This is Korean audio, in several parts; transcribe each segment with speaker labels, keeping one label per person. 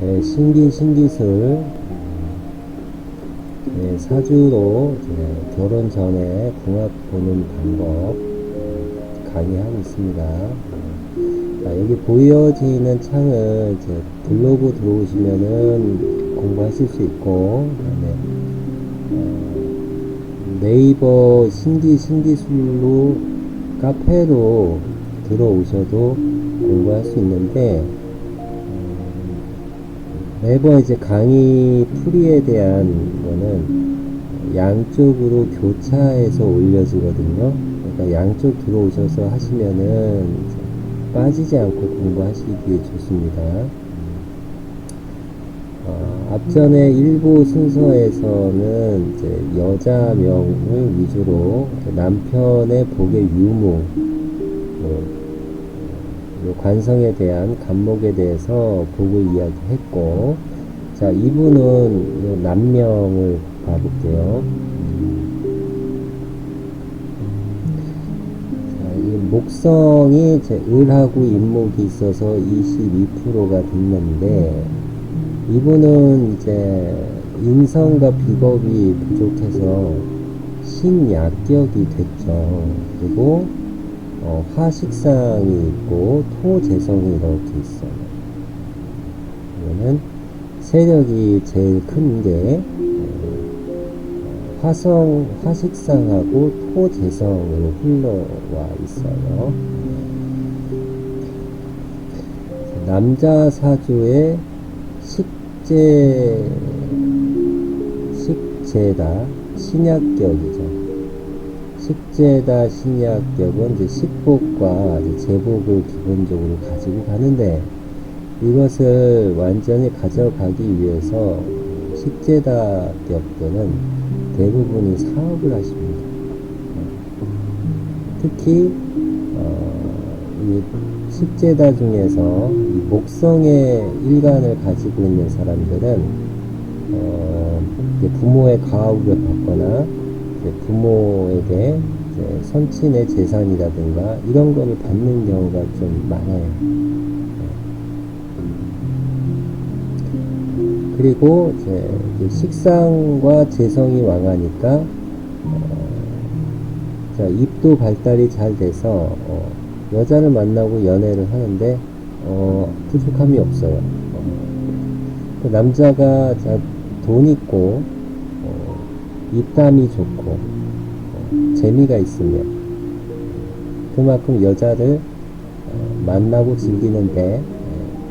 Speaker 1: 네, 신기 신기술 네, 사주로 결혼 전에 궁합 보는 방법 강의하고 있습니다. 자, 여기 보여지는 창을 이제 블로그 들어오시면은 공부하실 수 있고 어, 네이버 신기 신기술로 카페로 들어오셔도 공부할 수 있는데 매번 이제 강의 풀이에 대한 거는 양쪽으로 교차해서 올려지거든요. 그러니까 양쪽 들어오셔서 하시면은 빠지지 않고 공부하시기에 좋습니다. 어, 앞전에 일부 순서에서는 이제 여자명을 위주로 남편의 복의 유무, 뭐, 요 관성에 대한 간목에 대해서 복을 이야기했고, 자, 이분은 요 남명을 봐볼게요. 목성이 제 을하고 임목이 있어서 22%가 됐는데, 이분은 이제 인성과 비겁이 부족해서 신약격이 됐죠. 그리고 어, 화식상이 있고 토재성이 이렇게 있어요. 이거는 세력이 제일 큰 게 화성, 화식상하고 토재성으로 흘러와 있어요. 남자 사주의 식재, 식재다, 신약격이죠. 식재다 신약격은 이제 식복과 이제 제복을 기본적으로 가지고 가는데 이것을 완전히 가져가기 위해서 식재다 격들은 대부분이 사업을 하십니다. 특히 어, 이 식재다 중에서 이 목성의 일간을 가지고 있는 사람들은 어, 부모의 가업을 받거나 부모에게 선친의 재산이라든가 이런 거를 받는 경우가 좀 많아요. 그리고 이제 이 식상과 재성이 왕하니까 어, 자 입도 발달이 잘 돼서 어, 여자를 만나고 연애를 하는데 어, 부족함이 없어요. 어, 그 남자가 자, 돈 있고 어, 입담이 좋고 어, 재미가 있으면 그만큼 여자를 어, 만나고 즐기는데 에,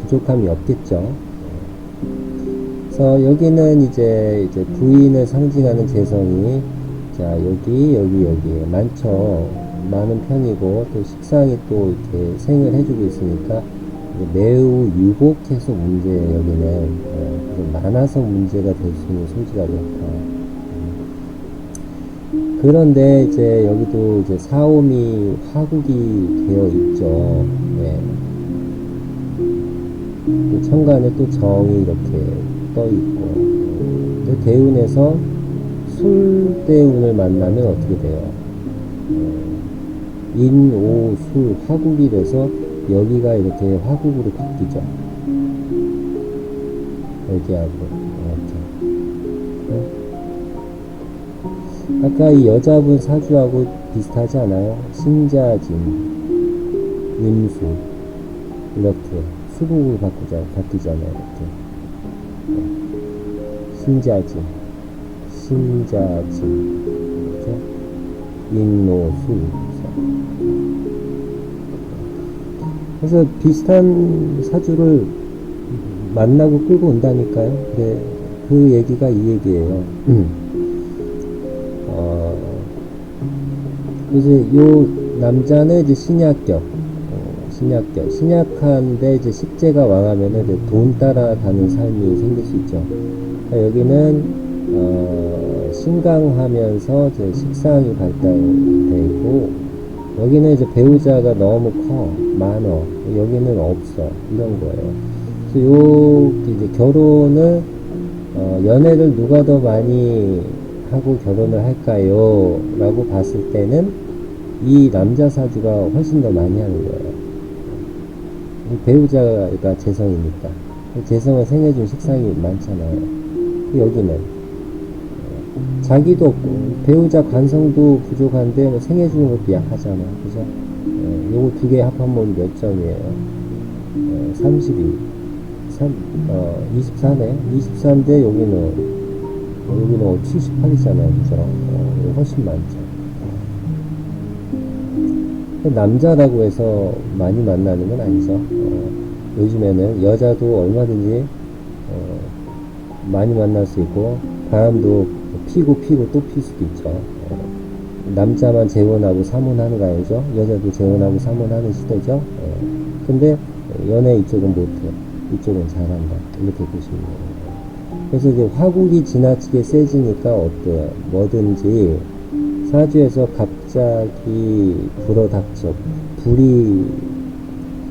Speaker 1: 부족함이 없겠죠. 그래서 여기는 이제 이제 부인을 상징하는 재성이 자 여기 여기 여기 많죠. 많은 편이고 또 식상이 또 이렇게 생을 해주고 있으니까 매우 유복해서 문제 여기는 어, 많아서 문제가 될 수 있는 소지가 높다. 그런데 이제 여기도 이제 사오미 화국이 되어 있죠. 네. 또 천간에 또 정이 이렇게 떠 있고. 근데 대운에서 술대운을 만나면 어떻게 돼요? 인, 오, 술, 화국이 돼서 여기가 이렇게 화국으로 바뀌죠. 여기하고, 아까 이 여자분 사주하고 비슷하지 않아요? 신자진, 임수, 이렇게. 수국으로 바꾸자, 바뀌잖아요, 이렇게. 네. 신자진, 신자진, 이렇게. 인노수, 그래서 비슷한 사주를 만나고 끌고 온다니까요. 그래, 그 얘기가 이 얘기예요. 이제 요 남자는 이제 신약격, 어, 신약격, 신약한데 이제 식재가 왕하면은 이제 돈 따라가는 삶이 생길 수 있죠. 그러니까 여기는 어, 신강하면서 이제 식상이 발달돼 있고 여기는 이제 배우자가 너무 커, 많어. 여기는 없어. 이런 거예요. 그래서 요, 이제 결혼을, 어, 연애를 누가 더 많이 하고 결혼을 할까요? 라고 봤을 때는 이 남자 사주가 훨씬 더 많이 하는 거예요. 이 배우자가 재성이니까. 재성을 생해준 식상이 많잖아요. 여기는 어, 자기도 없고 배우자 관성도 부족한데 뭐 생해주는 것도 약하잖아, 그죠? 어, 요거 두 개 합하면 몇 점이에요? 어, 32, 3, 어, 24네. 23대 여기는 어, 여기는 78이잖아요, 그죠? 어, 훨씬 많죠. 남자라고 해서 많이 만나는 건 아니죠. 어, 요즘에는 여자도 얼마든지 어, 많이 만날 수 있고 바람도 피고 피고 또 필 수도 있죠. 어, 남자만 재혼하고 사문하는 거 아니죠? 여자도 재혼하고 사문하는 시대죠. 어, 근데 연애 이쪽은 못해. 이쪽은 잘한다. 이렇게 보시면 돼요. 그래서 이제 화국이 지나치게 세지니까 어때요? 뭐든지 사주에서 갑자기 불어닥쳐 불이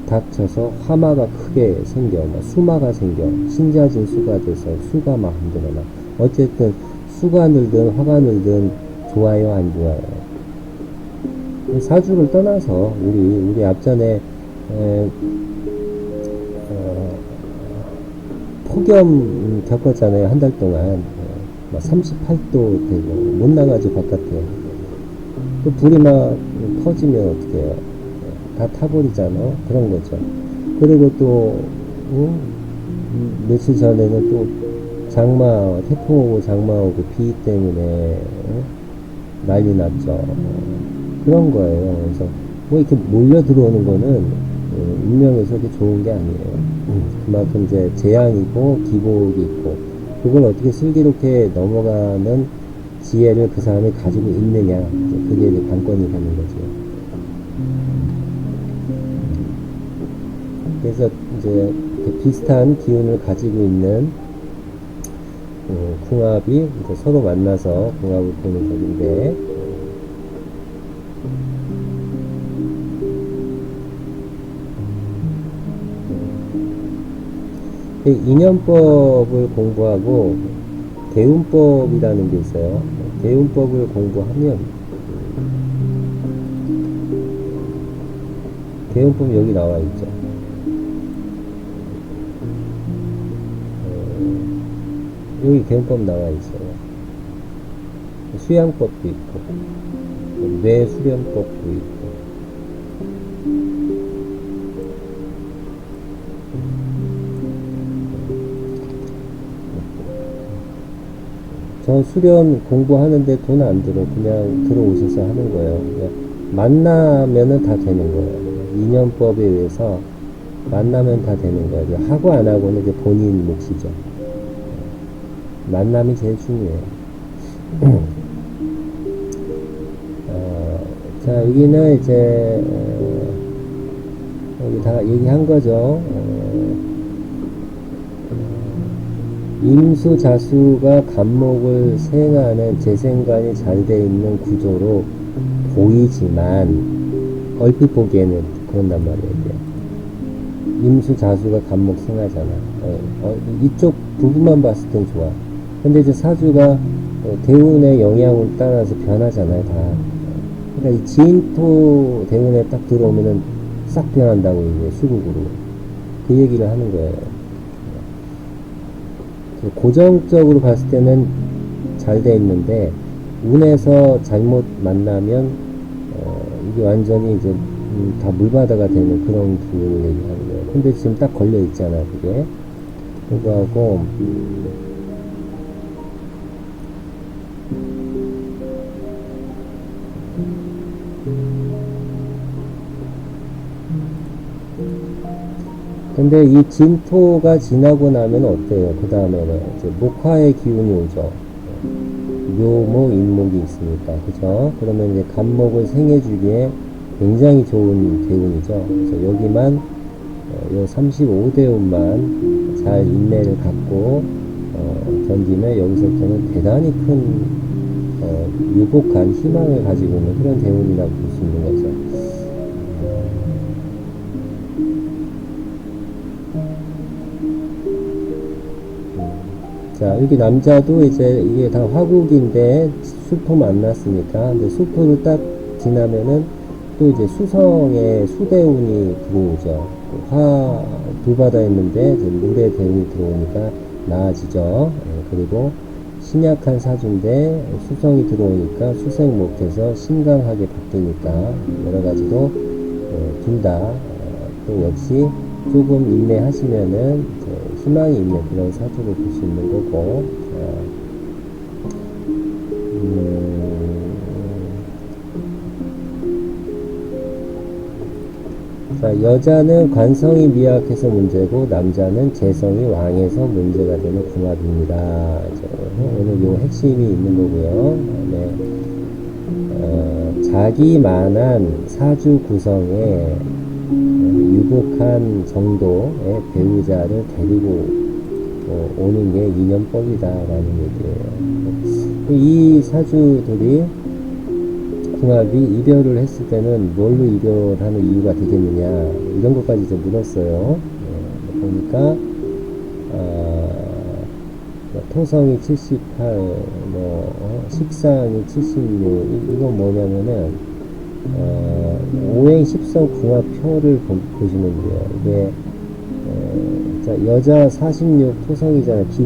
Speaker 1: 닥쳐서 화마가 크게 생겨 막 수마가 생겨 신자진 수가 돼서 수가 막 흔들어나 어쨌든 수가 늘든 화가 늘든 좋아요 안 좋아요 사주를 떠나서 우리 우리 앞전에 에, 폭염 겪었잖아요 한 달 동안. 어, 막 38도 되고 못 나가죠 바깥에. 그 불이 막 터지면 어떻게 해요? 다 타버리잖아 그런 거죠. 그리고 또 어? 음, 며칠 전에는 또 장마 태풍 오고 장마 오고 비 때문에 어? 난리 났죠. 어, 그런 거예요. 그래서 뭐 이렇게 몰려 들어오는 거는 어, 운명에서 이렇게 좋은 게 아니에요. 음, 그만큼 이제 재앙이고 기복이 있고 그걸 어떻게 슬기롭게 넘어가는 지혜를 그 사람이 가지고 있느냐. 그게 이제 관건이 되는 거죠. 그래서 이제 그 비슷한 기운을 가지고 있는 어, 궁합이 이제 서로 만나서 궁합을 보는 법인데 인연법을 공부하고 대운법이라는 게 있어요. 대운법을 공부하면 대운법 여기 나와 있죠. 어, 여기 대운법 나와 있어요. 수양법도 있고 뇌수련법도 있고 저 수련 공부하는데 돈 안 들어. 그냥 들어오셔서 하는 거예요. 만나면은 다 되는 거예요. 인연법에 의해서 만나면 다 되는 거예요. 하고 안 하고는 이제 본인 몫이죠. 만남이 제일 중요해요. 어, 자, 여기는 이제, 어, 여기 다 얘기한 거죠. 임수 자수가 간목을 생하는 재생관이 잘 돼 있는 구조로 보이지만 얼핏 보기에는 그런단 말이에요. 이게. 임수 자수가 간목 생하잖아. 어, 어, 이쪽 부분만 봤을 땐 좋아. 근데 이제 사주가 어, 대운의 영향을 따라서 변하잖아요. 다. 그러니까 이 지인토 대운에 딱 들어오면은 싹 변한다고 이제 수국으로 그 얘기를 하는 거예요. 고정적으로 봤을 때는 잘 돼 있는데 운에서 잘못 만나면 어, 이게 완전히 이제 음, 다 물바다가 되는 그런 부분을 얘기하는 거예요. 근데 지금 딱 걸려 있잖아 그게. 그거하고 근데 이 진토가 지나고 나면 어때요? 그 다음에는 이제 목화의 기운이 오죠. 묘목, 인목이 있으니까. 그죠? 그러면 이제 간목을 생해주기에 굉장히 좋은 대운이죠. 그래서 여기만, 어, 요 35대운만 잘 인내를 갖고, 어, 견디면 여기서부터는 대단히 큰, 어, 유복한 희망을 가지고 있는 그런 대운이라고 볼 수 있는 거죠. 자, 여기 남자도 이제 이게 다 화국인데 수토 만났으니까, 근데 수토를 딱 지나면은 또 이제 수성의 수대운이 들어오죠. 화두 바다였는데 이제 물의 대운이 들어오니까 나아지죠. 예, 그리고 신약한 사주인데 수성이 들어오니까 수생목해서 신강하게 바뀌니까 여러 가지로 예, 둘다 또 역시 조금 인내하시면은 이제 희망이 있는 그런 사주를 볼 수 있는 거고 자, 음, 자, 여자는 관성이 미약해서 문제고 남자는 재성이 왕해서 문제가 되는 궁합입니다. 자, 오늘 요 핵심이 있는 거고요. 네. 어, 자기만한 사주 구성에 유복한 정도의 배우자를 데리고 어, 오는 게 인연법이다라는 얘기예요. 이 사주들이 궁합이 이별을 했을 때는 뭘로 이별하는 이유가 되겠느냐 이런 것까지 좀 물었어요. 예, 보니까 아, 뭐 토성이 78, 뭐 어, 식상이 76 이- 이건 뭐냐면은 어, 오행 십 성 궁합표를 보, 보시면 돼요. 이게 에, 자, 여자 46 토성이잖아요. 기